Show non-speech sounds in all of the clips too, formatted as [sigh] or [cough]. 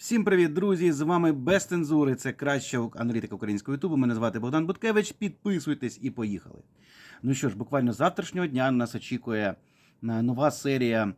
Всім привіт, друзі! З вами без цензури. Це краща аналітика українського ютубу. Мене звати Богдан Буткевич. Підписуйтесь і поїхали. Ну що ж, буквально завтрашнього дня нас очікує е, нова серія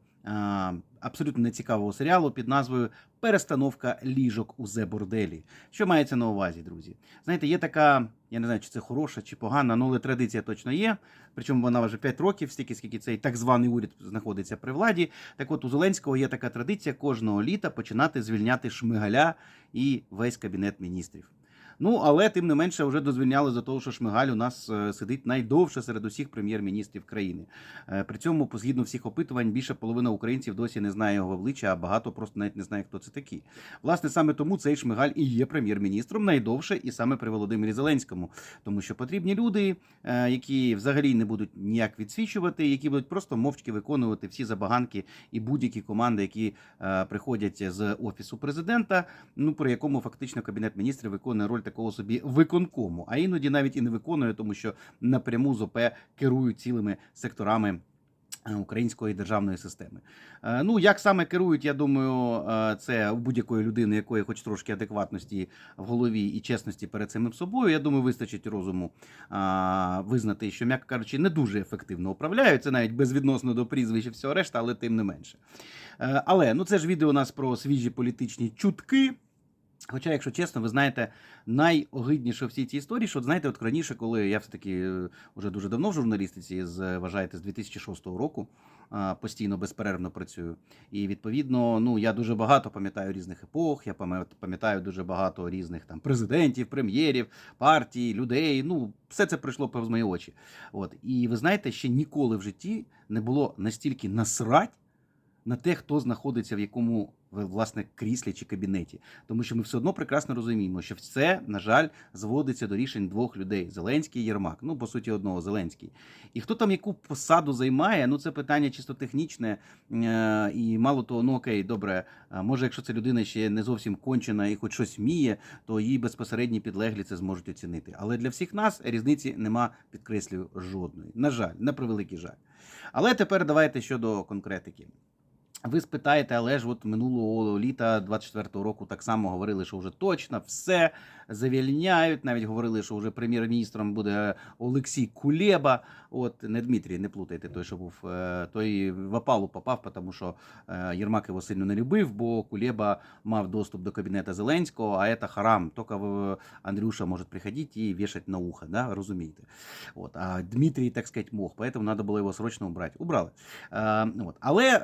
абсолютно нецікавого серіалу під назвою Перестановка ліжок у Зе-борделі. Що мається на увазі, друзі? Знаєте, є така, я не знаю, чи це хороша чи погана, ну але традиція точно є. Причому вона вже 5 років, стільки скільки цей так званий уряд знаходиться при владі. Так от у Зеленського є така традиція кожного літа починати звільняти Шмигаля і весь кабінет міністрів. Ну, але тим не менше вже дозвільняли за того, що Шмигаль у нас е, сидить найдовше серед усіх прем'єр-міністрів країни. Е, При цьому, згідно всіх опитувань, більше половина українців досі не знає його обличчя, а багато просто навіть не знає, хто це такі. Власне, саме тому цей Шмигаль і є прем'єр-міністром найдовше, і саме при Володимирі Зеленському, тому що потрібні люди, е, які взагалі не будуть ніяк відсвічувати, які будуть просто мовчки виконувати всі забаганки і будь-які команди, які приходять з офісу президента. Ну при якому фактично кабінет міністрів виконує роль такого собі виконкому, а іноді навіть і не виконує, тому що напряму з ОП керують цілими секторами. е, Української державної системи. Е, Ну, як саме керують, я думаю, е, це у будь-якої людини, якої хоч трошки адекватності в голові і чесності перед самим собою. Я думаю, вистачить розуму визнати, що, м'яко кажучи, не дуже ефективно управляють. Це навіть безвідносно до прізвища всього решта, але тим не менше. Але ну це ж відео у нас про свіжі політичні чутки. Хоча, якщо чесно, ви знаєте, найогидніше в всій цій історії, що знаєте, от раніше, коли я все-таки е, вже дуже давно в журналістиці, з вважаєте, з 2006 року постійно безперервно працюю. І відповідно, ну я дуже багато пам'ятаю різних епох. Я пам'ят- пам'ятаю дуже багато різних там президентів, прем'єрів, партій, людей. Ну, все це пройшло повз мої очі. От і ви знаєте, ще ніколи в житті не було настільки насрать на те, хто знаходиться в якому в- власне кріслі чи кабінеті, тому що ми все одно прекрасно розуміємо, що все, на жаль, зводиться до рішень двох людей: Зеленський і Єрмак. Ну по суті, одного Зеленський. І хто там яку посаду займає? Ну це питання чисто технічне. Е, І мало того, ну окей, добре. Може, якщо ця людина ще не зовсім кончена і хоч щось вміє, то її безпосередні підлеглі це зможуть оцінити. Але для всіх нас різниці нема, підкреслюю, жодної. На жаль, на превеликий жаль. Але тепер давайте щодо конкретики. Ви спитаєте, але ж от минулого літа 24-го року так само говорили, що вже точно все завільняють. Навіть говорили, що вже прем'єр-міністром буде Олексій Кулеба. От не Дмитрій, не плутайте той, що був е, той в опалу попав, тому що е, Єрмак його сильно не любив, бо Кулеба мав доступ до кабінета Зеленського, а це харам. Тільки Андрюша може приходити і вішати на ухо, да? розумієте? От, а Дмитрій, так сказати, мог, поэтому треба було його срочно убрати. Убрали. Е, от. Але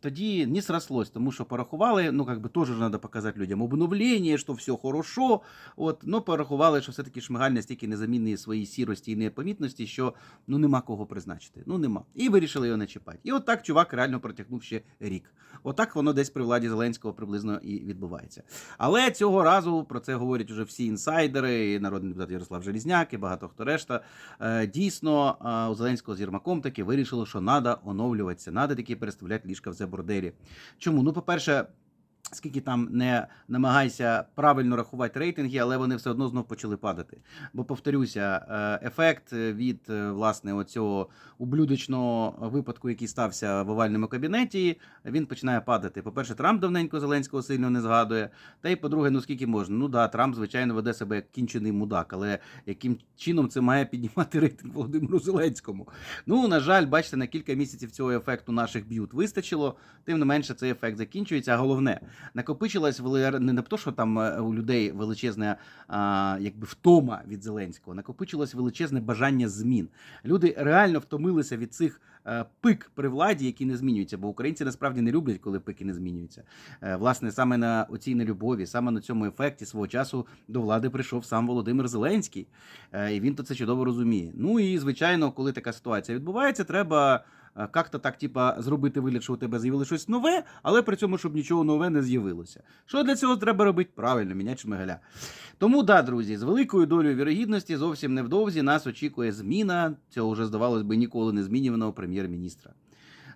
тоді не срослось, тому що порахували, ну как би теж треба показати людям обновлення, що все хорошо. От, ну порахували, що все-таки Шмигаль настільки незамінний своїй сірості і непомітності, що ну нема кого призначити. Ну нема. І вирішили його не чіпати. І от так чувак реально протягнув ще рік. Отак воно десь при владі Зеленського приблизно і відбувається. Але цього разу про це говорять уже всі інсайдери, і народний депутат Ярослав Желізняк, і багато хто решта. Е, Дійсно, е, у Зеленського з Єрмаком таки вирішили, що треба оновлюватися, треба таки переставляти ліжка в Зеборделі. Чому? Ну, по-перше, скільки там не намагайся правильно рахувати рейтинги, але вони все одно знов почали падати. Бо повторюся, е, ефект від е, власне оцього ублюдочного випадку, який стався в овальному кабінеті, він починає падати. По-перше, Трамп давненько Зеленського сильно не згадує. Та й по-друге, ну скільки можна? Ну да, Трамп, звичайно, веде себе як кінчений мудак, але яким чином це має піднімати рейтинг Володимиру Зеленському? Ну, на жаль, бачите, на кілька місяців цього ефекту наших б'ют вистачило. Тим не менше, цей ефект закінчується. А головне, накопичилась вели- не то, що там е, у людей величезне а, якби втома від Зеленського, накопичилось величезне бажання змін. Люди реально втомилися від цих. е, Пик при владі, які не змінюються, бо українці насправді не люблять, коли пики не змінюються. Е, Власне, саме на оцій нелюбові, саме на цьому ефекті свого часу до влади прийшов сам Володимир Зеленський, і він то це чудово розуміє. Ну і звичайно, коли така ситуація відбувається, треба е, як-то так, типа, зробити вигляд, що у тебе з'явилося щось нове, але при цьому, щоб нічого нове не з'явилося. Що для цього треба робити? Правильно, міняти шмигаля. Тому, да, друзі, з великою долею вірогідності зовсім невдовзі нас очікує зміна цього вже здавалось би ніколи не змінюваного прем'єр-міністра.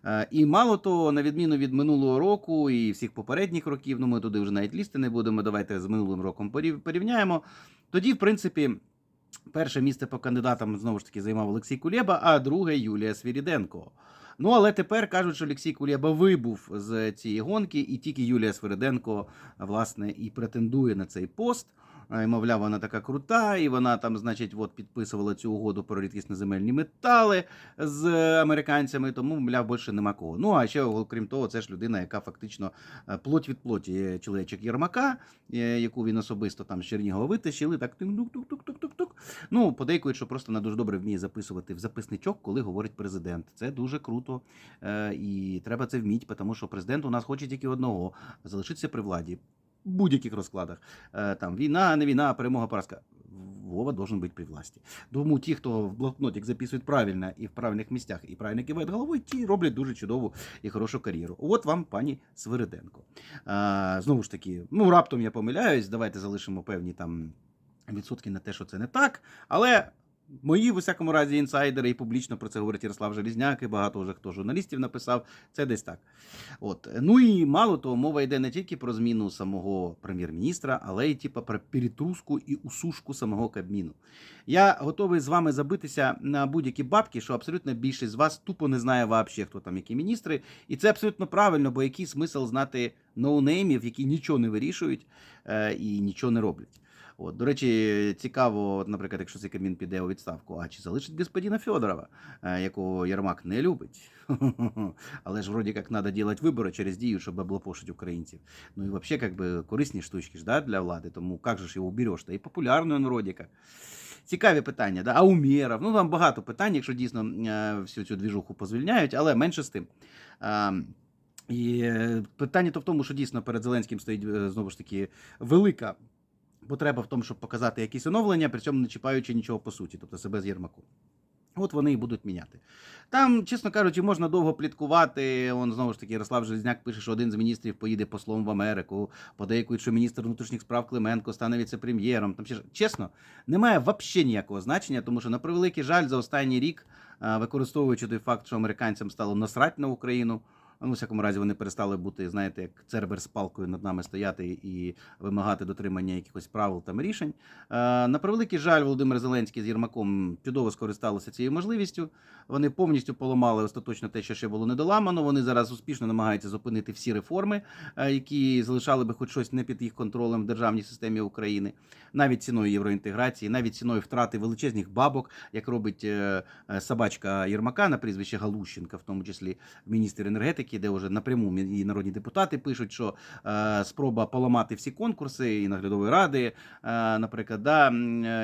Е, І мало того, на відміну від минулого року і всіх попередніх років, ну ми туди вже навіть лізти не будемо. Давайте з минулим роком порівняємо. Тоді, в принципі, перше місце по кандидатам знову ж таки займав Олексій Кулєба, а друге Юлія Свіріденко. Ну але тепер кажуть, що Олексій Кулєба вибув з цієї гонки, і тільки Юлія Свириденко власне і претендує на цей пост. І, мовляв, вона така крута, і вона там, значить, от підписувала цю угоду про рідкісні земельні метали з американцями, тому, мовляв, більше нема кого. Ну а ще, окрім того, це ж людина, яка фактично е, плоть від плоті чоловічок Єрмака, е, яку він особисто там з Чернігова витащили, так тук-тук-тук-тук-тук-тук. Ну, подейкують, що просто вона дуже добре вміє записувати в записничок, коли говорить президент. Це дуже круто. Е, і треба це вміти, тому що президент у нас хоче тільки одного залишитися при владі. Будь-яких розкладах. Е, там війна, не війна, перемога, поразка. Вова должен бути при власті. Тому ті, хто в блокнотик записують правильно і в правильних місцях, і правильно кивають головою, ті роблять дуже чудову і хорошу кар'єру. От вам, пані Свириденко. А, знову ж таки, ну раптом я помиляюсь, давайте залишимо певні там відсотки на те, що це не так. Але мої, в усякому разі, інсайдери і публічно про це говорить Ярослав Желізняк, і багато вже хто журналістів написав. Це десь так. От. Ну і мало того, мова йде не тільки про зміну самого прем'єр-міністра, але й типу, про перетруску і усушку самого Кабміну. Я готовий з вами забитися на будь-які бабки, що абсолютно більшість з вас тупо не знає вообще, хто там які міністри. І це абсолютно правильно, бо який смисл знати ноунеймів, які нічого не вирішують е, і нічого не роблять. От, до речі, цікаво, наприклад, якщо цей Кабмін піде у відставку, а чи залишить господина Федорова, е, якого Єрмак не любить. [laughs] Але ж вроді як треба робити вибори через дію, щоб облапошити українців. Ну і взагалі, как би, корисні штучки ж, да, для влади, тому як же ж його убереш? Та і популярно він як. Цікаві питання, да? а у мерів? Ну там багато питань, якщо дійсно е, всю цю двіжуху позвільняють, але менше з тим. Е, І питання то в тому, що дійсно перед Зеленським стоїть знову ж таки велика потреба в тому, щоб показати якісь оновлення, при цьому не чіпаючи нічого по суті, тобто себе з Єрмаком. От вони і будуть міняти. Там, чесно кажучи, можна довго пліткувати. Он знову ж таки Ярослав Железняк пише, що один з міністрів поїде послом в Америку. Подейкують, що міністр внутрішніх справ Клименко стане віце-прем'єром. Там ще ж- чесно, немає взагалі ніякого значення, тому що на превеликий жаль за останній рік, використовуючи той факт, що американцям стало насрать на Україну. Ну, у всякому разі, вони перестали бути, знаєте, як цербер з палкою над нами стояти і вимагати дотримання якихось правил там рішень. На превеликий жаль, Володимир Зеленський з Єрмаком чудово скористалися цією можливістю. Вони повністю поламали остаточно те, що ще було недоламано. Вони зараз успішно намагаються зупинити всі реформи, які залишали би хоч щось не під їх контролем в державній системі України, навіть ціною євроінтеграції, навіть ціною втрати величезних бабок, як робить е, е, собачка Єрмака на прізвище Галущенка, в тому числі міністр енергетики, де вже напряму і народні депутати пишуть, що е, спроба поламати всі конкурси і наглядової ради, е, наприклад, да, е,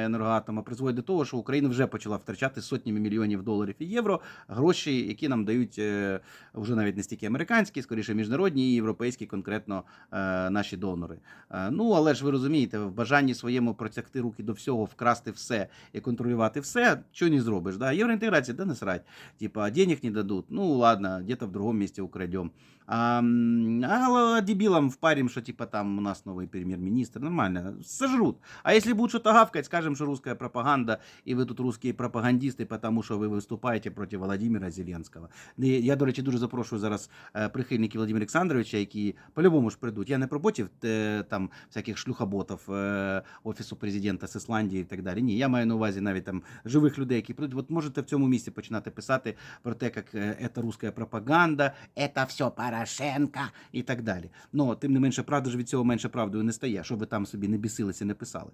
енергоатома призводить до того, що Україна вже почала втрачати сотнями мільйонів доларів і євро гроші, які нам дають е, вже навіть не стільки американські, скоріше міжнародні і європейські, конкретно е, наші донори. Е, ну але ж ви розумієте, в бажанні своєму протягти руки до всього, вкрасти все і контролювати все, що не зробиш. Да? Євроінтеграція, не срать. Типа, денег не дадут. Ну ладно, где-то в другом месте украдем. А, м, а дебилам впарим, что типа там у нас новый премьер-министр. Нормально, сожрут. А если будут что-то гавкать, скажем, что русская пропаганда, и ви тут русские пропагандисти, потому що ви виступаєте проти Володимира Зеленського. І Я, до речі, дуже запрошую зараз е, прихильників Володимира Олександровича, які по-любому ж прийдуть. Я не про ботів е, там всяких шлюхоботів е, Офісу президента з Ісландії і так далі. Ні, я маю на увазі навіть там живих людей, які прийдуть. От можете в цьому місці починати писати про те, як е, це русська пропаганда, це все Порошенко і так далі. Ну, тим не менше, правда ж від цього менше правдою не стає, щоб ви там собі не бісилися, не писали.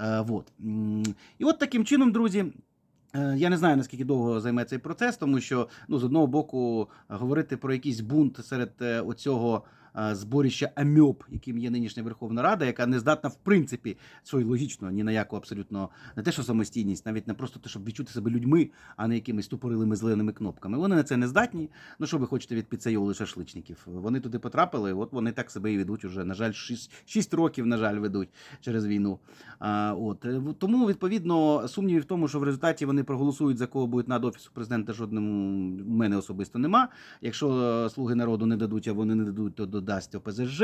Е, вот. І от таким чином, друзі. е, Я не знаю наскільки довго займе цей процес, тому що ну з одного боку говорити про якийсь бунт серед е, оцього е, зборища амьоб, яким є нинішня Верховна Рада, яка не здатна в принципі що логічно ні на яку абсолютно не те, що самостійність, навіть не просто те, щоб відчути себе людьми, а не якимись тупорилими зеленими кнопками. Вони на це не здатні. Ну що ви хочете від піцейоли шашличників? Вони туди потрапили, от вони так себе і ведуть уже. На жаль, 6, років, на жаль, ведуть через війну. А, от е, тому відповідно сумнівів в тому, що в результаті вони проголосують за кого будуть над офісу президента. Жодному мене особисто нема. Якщо е, слуги народу не дадуть, а вони не дадуть, то до народу дасть ОПЗЖ,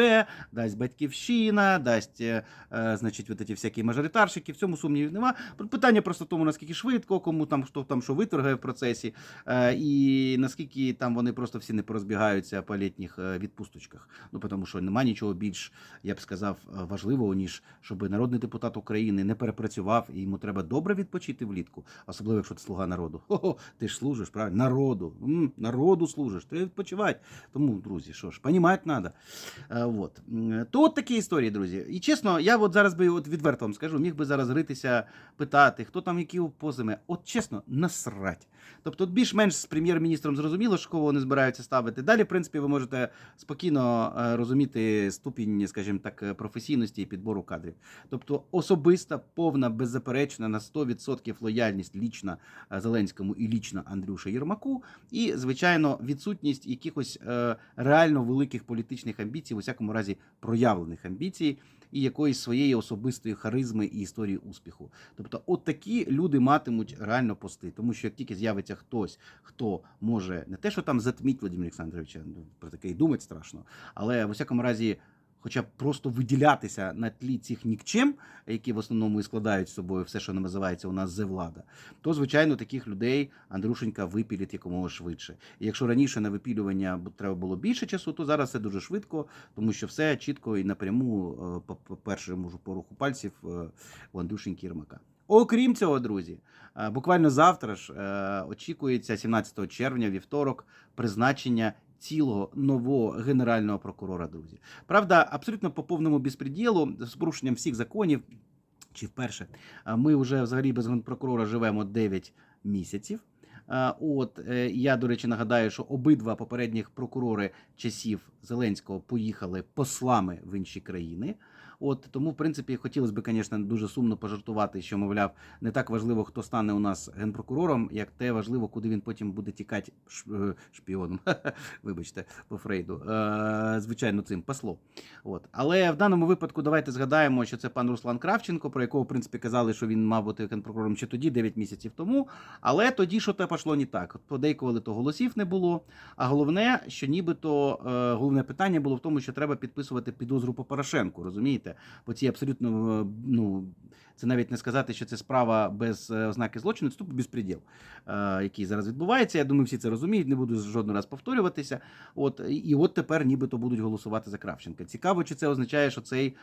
дасть Батьківщина, дасть, е, е, значить, от ці всякі мажоритарщики. В цьому сумнівів нема. Питання просто тому, наскільки швидко, кому там хто там що виторгає в процесі, е, і наскільки там вони просто всі не порозбігаються по літніх е, відпусточках. Ну тому що нема нічого більш, я б сказав, е, важливого, ніж щоб народний депутат України не перепрацював, і йому треба добре відпочити влітку, особливо якщо ти слуга народу. [laughs] Хо-хо, ти ж служиш, правильно? Народу. М, народу служиш, треба відпочивати. Тому, друзі, що ж, понімати треба. Е, вот. То от такі історії, друзі. І чесно, я от зараз би от відверто вам скажу, міг би зараз ритися, питати, хто там які позими. От чесно, насрать. Тобто, більш-менш з прем'єр-міністром зрозуміло, що кого вони збираються ставити. Далі, в принципі, ви можете спокійно е, розуміти ступінь, скажімо так, е, професійності і підбору кадрів. Тобто особиста, повна, беззаперечна на 100% лояльність лічна Зеленському і лічна Андрюше Єрмаку, і, звичайно, відсутність якихось реально великих політичних амбіцій, у всякому разі проявлених амбіцій. І якоїсь своєї особистої харизми і історії успіху. Тобто, от такі люди матимуть реально пости, тому що як тільки з'явиться хтось, хто може не те, що там затміть Владимира Олександровича, ну, про таке і думати страшно, але в усякому разі, хоча б просто виділятися на тлі цих нікчем, які в основному і складають з собою все, що називається у нас зевлада, то звичайно таких людей Андрушенька випілить якомога швидше. І якщо раніше на випілювання треба було більше часу, то зараз це дуже швидко, тому що все чітко і напряму е, по- першому ж поруху пальців е, у Андрюшеньки Єрмака. Окрім цього, друзі, е, буквально завтра ж очікується 17 червня, вівторок, призначення цілого нового генерального прокурора, друзі. Правда, абсолютно по повному безпреділу, з порушенням всіх законів. Чи вперше ми вже взагалі без генпрокурора живемо 9 місяців. От е, я, до речі, нагадаю, що обидва попередніх прокурори часів Зеленського поїхали послами в інші країни. От тому, в принципі, хотілося б, звісно, дуже сумно пожартувати, що мовляв, не так важливо, хто стане у нас генпрокурором, як те важливо, куди він потім буде тікати е, шпіоном. [laughs] Вибачте, по Фрейду. Е, Звичайно, цим послом. От. Але в даному випадку давайте згадаємо, що це пан Руслан Кравченко, про якого, в принципі, казали, що він мав бути генпрокурором ще тоді, 9 місяців тому. Але тоді що те пішло не так. От Подейкували, то голосів не було. А головне, що нібито е, головне питання було в тому, що треба підписувати підозру по Порошенку, розумієте? Бо ці абсолютно е, ну. Це навіть не сказати, що це справа без е, ознаки злочину, це тупо безпреділ, е, який зараз відбувається. Я думаю, всі це розуміють, не буду жодного раз повторюватися. От і- от тепер нібито будуть голосувати за Кравченка. Цікаво, чи це означає, що цей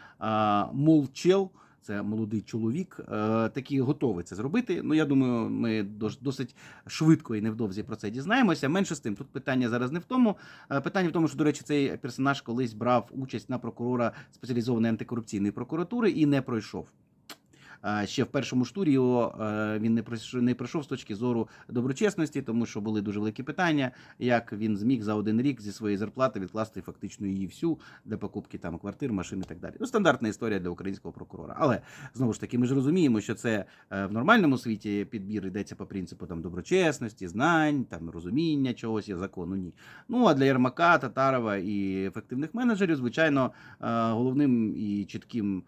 молчел, це молодий чоловік, е, такий готовий це зробити. Ну я думаю, ми досить швидко і невдовзі про це дізнаємося. Менше з тим, тут питання зараз не в тому. Е, Питання в тому, що, до речі, цей персонаж колись брав участь на прокурора спеціалізованої антикорупційної прокуратури і не пройшов. А, Ще в першому ж турі його е, він не пройшов, не пройшов з точки зору доброчесності, тому що були дуже великі питання, як він зміг за один рік зі своєї зарплати відкласти фактично її всю для покупки там квартир, машин і так далі. Ну, стандартна історія для українського прокурора. Але знову ж таки, ми ж розуміємо, що це е, в нормальному світі підбір йдеться по принципу там доброчесності, знань, там розуміння чогось є закону. Ні. Ну а для Єрмака, Татарова і ефективних менеджерів, звичайно, е, головним і чітким е,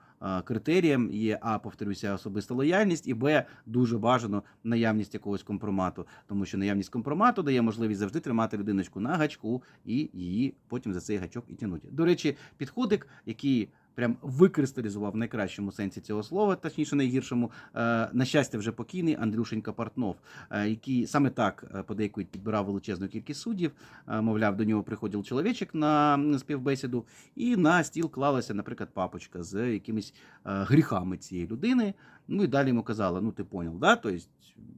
критерієм є а, повторюся, особиста лояльність, і б, дуже бажано наявність якогось компромату, тому що наявність компромату дає можливість завжди тримати людиночку на гачку і її потім за цей гачок і тягнути. До речі, підходик, який прям викристалізував в найкращому сенсі цього слова, точніше найгіршому, е, на щастя, вже покійний Андрюшенька Портнов, е, який саме так е, подейкують підбирав величезну кількість суддів. Мовляв, до нього приходив чоловічок на співбесіду, і на стіл клалася, наприклад, папочка з якимись гріхами цієї людини. Ну і далі йому казала: ну ти понял, да? То есть,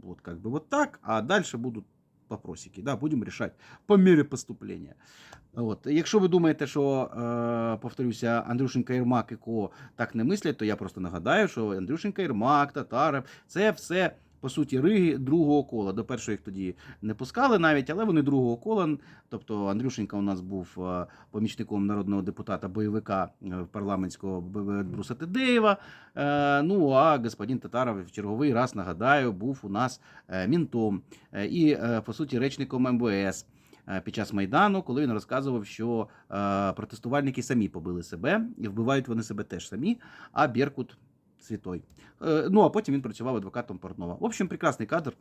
вот как вот так, а дальше будуть вопросики, да, будемо рішати по мірі поступлення. От. Якщо ви думаєте, що, е, повторюся, Андрюшенка Єрмак і Ко так не мислять, то я просто нагадаю, що Андрюшенка Єрмак, Татаров, це все. По суті, риги другого кола. До першого їх тоді не пускали навіть, але вони другого кола. Тобто Андрюшенька у нас був е, помічником народного депутата бойовика е, парламентського Бруса Тедеєва. Е, Ну а господин Татаров в черговий раз нагадаю, був у нас мінтом і по суті речником МВС. Під час майдану, коли він розказував, що протестувальники самі побили себе і вбивають вони себе теж самі, а Беркут святой. Е, ну а потім він працював адвокатом Портнова. В общем, прекрасний кадр.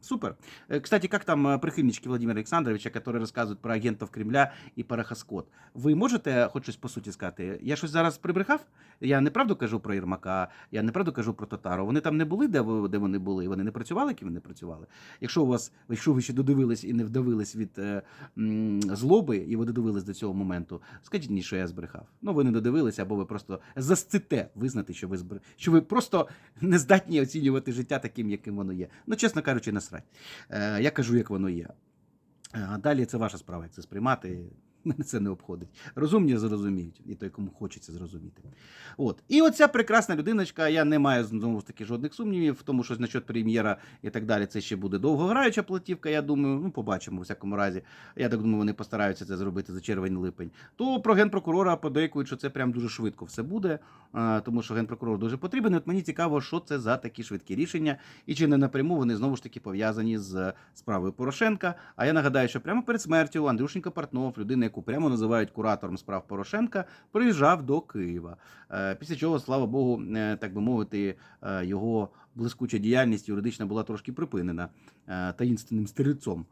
М? Супер. Э, Кстати, как там э, прихильнички Владимира Олександровича, которые рассказывают про агентів Кремля і парахоскот? Ви можете хоч щось по суті сказати? Я щось зараз прибрехав? Я неправду кажу про Єрмака, я неправду кажу про Татару. Вони там не були, де, ви- де вони були? Вони не працювали, які вони працювали? Якщо у вас, якщо ви ще додивились і не вдавились від е, м, злоби, і ви додивились до цього моменту, скажіть мені, що я збрехав. Ну, ви не додивилися, або ви просто засците визнати, що ви збр... що ви просто не здатні оцінювати життя таким, яким воно є. Ну, чесно кажучи, насрать. Е, я кажу, як воно є. Е, А далі це ваша справа, як це сприймати. [laughs] Мене це не обходить. Розумні зрозуміють, і той, кому хочеться зрозуміти. От. І оця прекрасна людиночка, я не маю знову ж таки жодних сумнівів, в тому що насчет прем'єра і так далі, це ще буде довгограюча платівка, я думаю. Ну, побачимо, у всякому разі. Я так думаю, вони постараються це зробити за червень-липень. То про генпрокурора подейкують, що це прям дуже швидко все буде, тому що генпрокурор дуже потрібен. От мені цікаво, що це за такі швидкі рішення, і чи не напряму вони знову ж таки пов'язані з справою Порошенка. А я нагадаю, що прямо перед смертю Андрюшенька Портнов, людина, яку прямо називають куратором справ Порошенка, приїжджав до Києва. Е, Після чого, слава Богу, е, так би мовити, е, його блискуча діяльність юридична була трошки припинена таїнственним стрільцом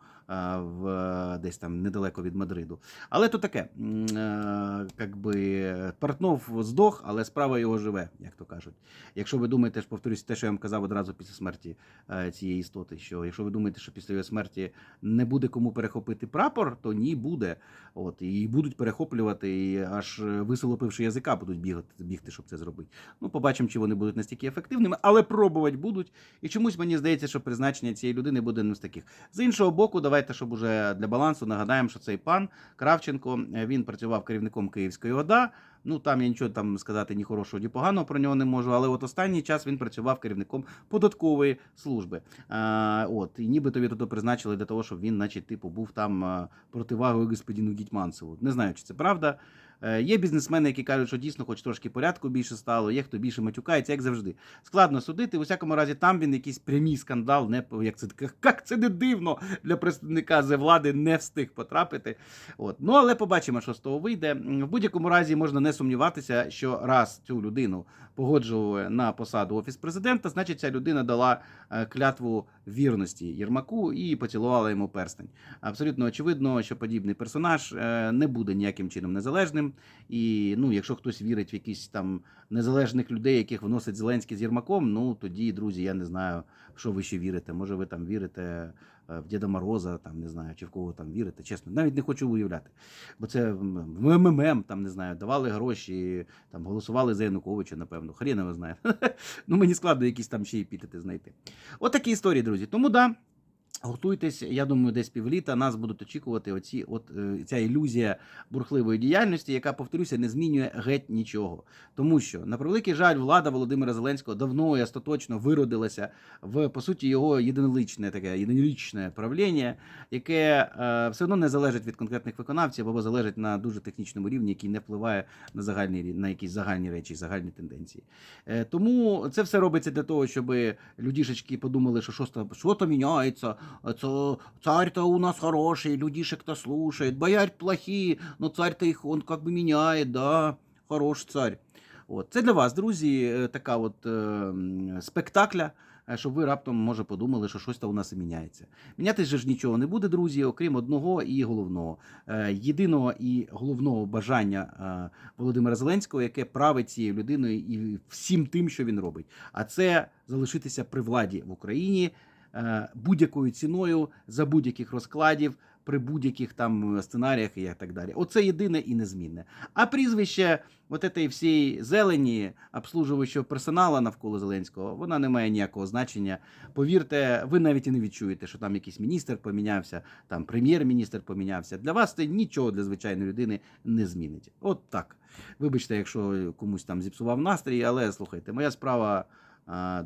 в е, десь там недалеко від Мадриду. Але то таке, е, як би Портнов здох, але справа його живе, як то кажуть. Якщо ви думаєте, повторюсь, те, що я вам казав одразу після смерті е, цієї істоти, що якщо ви думаєте, що після його смерті не буде кому перехопити прапор, то ні, буде. От і будуть перехоплювати, і аж висолопивши язика, будуть бігати, бігти, щоб це зробити. Ну, побачимо, чи вони будуть настільки ефективними, але пробувати будуть. І чомусь мені здається, що призначення цієї людини буде не з таких. З іншого боку, давайте, щоб уже для балансу нагадаємо, що цей пан Кравченко е, він працював керівником Київської ОДА. Ну там я нічого там сказати ні хорошого, ні поганого про нього не можу. Але от останній час він працював керівником податкової служби. А, от і нібито його туди призначили для того, щоб він, значить, типу, був там а, противагою господину Гітьманцеву. Не знаю, чи це правда. Е, Є бізнесмени, які кажуть, що дійсно, хоч трошки порядку більше стало, є хто більше матюкається, як завжди. Складно судити. В усякому разі, там він якийсь прямий скандал, не як це як це не дивно для представника з влади не встиг потрапити. От. Ну але побачимо, що з того вийде. В будь-якому разі можна не сумніватися, що раз цю людину погоджували на посаду офіс президента, значить ця людина дала е, клятву вірності Єрмаку і поцілувала йому перстень. Абсолютно очевидно, що подібний персонаж е, не буде ніяким чином незалежним. І ну, якщо хтось вірить в якісь там незалежних людей, яких вносить Зеленський з Єрмаком, ну тоді, друзі, я не знаю, що ви ще вірите. Може, ви там вірите е, в Діда Мороза, там не знаю, чи в кого там вірите. Чесно, навіть не хочу уявляти. Бо це в МММ, там не знаю, давали гроші, там голосували за Януковича, напевно. Хрін його знає. [laughs] ну мені складно якісь там ще епітети знайти. От такі історії, друзі. Тому да. Готуйтесь, я думаю, десь півліта нас будуть очікувати оці, от е, ця ілюзія бурхливої діяльності, яка, повторюся, не змінює геть нічого. Тому що, на превеликий жаль, влада Володимира Зеленського давно і остаточно виродилася в по суті його єдиноличне таке єдинолічне правління, яке е, все одно не залежить від конкретних виконавців або залежить на дуже технічному рівні, який не впливає на загальні на якісь загальні речі, загальні тенденції. Е, тому це все робиться для того, щоб людішечки подумали, що там, що то міняється. Царь-то у нас хороший, людишек-то слушает, боярь плохие, но царь-то их он как бы меняет, да, хороший царь. От. Це для вас, друзі, е, така от е, спектакля, е, щоб ви раптом, може, подумали, що щось там у нас і міняється. Мінятись же ж нічого не буде, друзі, окрім одного і головного. Е, єдиного і головного бажання е, Володимира Зеленського, яке править цією людиною і всім тим, що він робить. А це залишитися при владі в Україні будь-якою ціною за будь-яких розкладів. При будь-яких там сценаріях і так далі. Оце єдине і незмінне. А прізвище от цієї всієї зелені, обслужуючого персоналу навколо Зеленського, вона не має ніякого значення. Повірте, ви навіть і не відчуєте, що там якийсь міністр помінявся, там прем'єр-міністр помінявся. Для вас це нічого для звичайної людини не змінить. От так. Вибачте, якщо комусь там зіпсував настрій, але слухайте, моя справа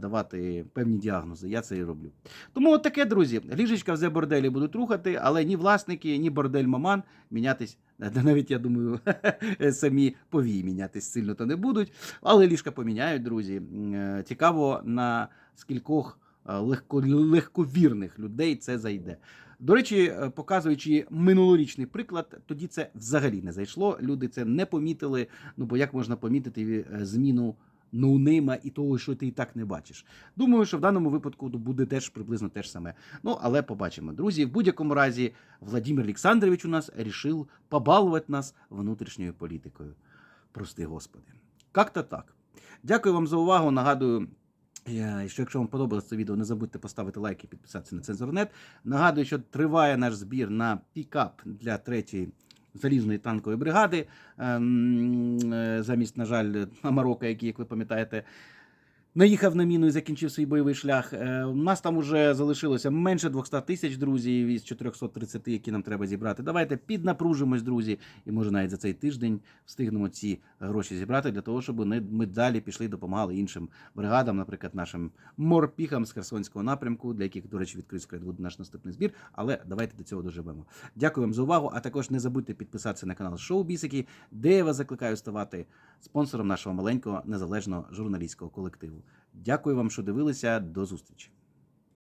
давати певні діагнози. Я це і роблю. Тому от таке, друзі. Ліжечка в борделі будуть рухати, але ні власники, ні бордель-маман мінятись. е, [laughs] Навіть я думаю, [laughs] самі повії мінятись сильно то не будуть. Але ліжка поміняють, друзі. Е, Цікаво, на скількох е, легко, легковірних людей це зайде. До речі, е, показуючи минулорічний приклад, тоді це взагалі не зайшло. Люди це не помітили. Ну бо як можна помітити зміну ноунейма і того, що ти і так не бачиш. Думаю, що в даному випадку буде теж приблизно те ж саме. Ну, але побачимо. Друзі, в будь-якому разі, Владимир Олександрович у нас рішив побалувати нас внутрішньою політикою. Прости, Господи. Как-то так. Дякую вам за увагу. Нагадую. е, Що якщо вам подобалось це відео, не забудьте поставити лайк і підписатися на Цензорнет. Нагадую, що триває наш збір на пікап для третьої залізної танкової бригади. Ем, е, Замість, на жаль, Марока, який, як ви пам'ятаєте, наїхав на міну і закінчив свій бойовий шлях. Е, У нас там уже залишилося менше 200 тисяч друзів із 430, які нам треба зібрати. Давайте піднапружимось, друзі, і може навіть за цей тиждень встигнемо ці гроші зібрати для того, щоб ми- далі пішли допомагали іншим бригадам, наприклад, нашим морпіхам з Херсонського напрямку, для яких, до речі, відкрит буде наш наступний збір. Але давайте до цього доживемо. Дякую вам за увагу. А також не забудьте підписатися на канал Шоу Бісики, де я вас закликаю ставати спонсором нашого маленького незалежного журналістського колективу. Дякую вам, що дивилися. До зустрічі.